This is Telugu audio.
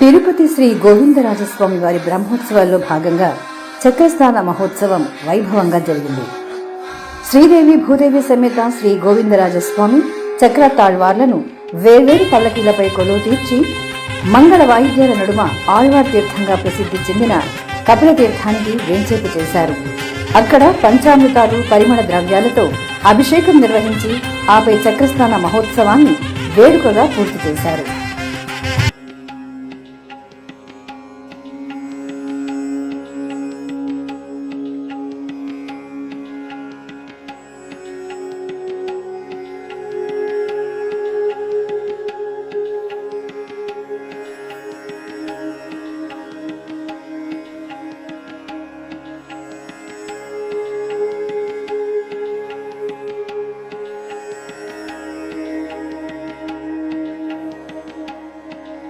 తిరుపతి శ్రీ గోవిందరాజస్వామి వారి బ్రహ్మోత్సవాల్లో భాగంగా చక్రస్నాన మహోత్సవం వైభవంగా జరిగింది. శ్రీదేవి భూదేవి సమేత శ్రీ గోవిందరాజస్వామి చక్ర తాళ్వార్లను వేర్వేరు పల్లకీలపై కొలువు తీర్చి మంగళ వాయిద్యాల నడుమ ఆళ్వార్ తీర్థంగా ప్రసిద్ధి చెందిన కపిల తీర్థానికి వేంచేపు చేశారు. అక్కడ పంచామృతాలు పరిమళ ద్రవ్యాలతో అభిషేకం నిర్వహించి ఆపై చక్రస్నాన మహోత్సవాన్ని వేడుకగా పూర్తి చేశారు.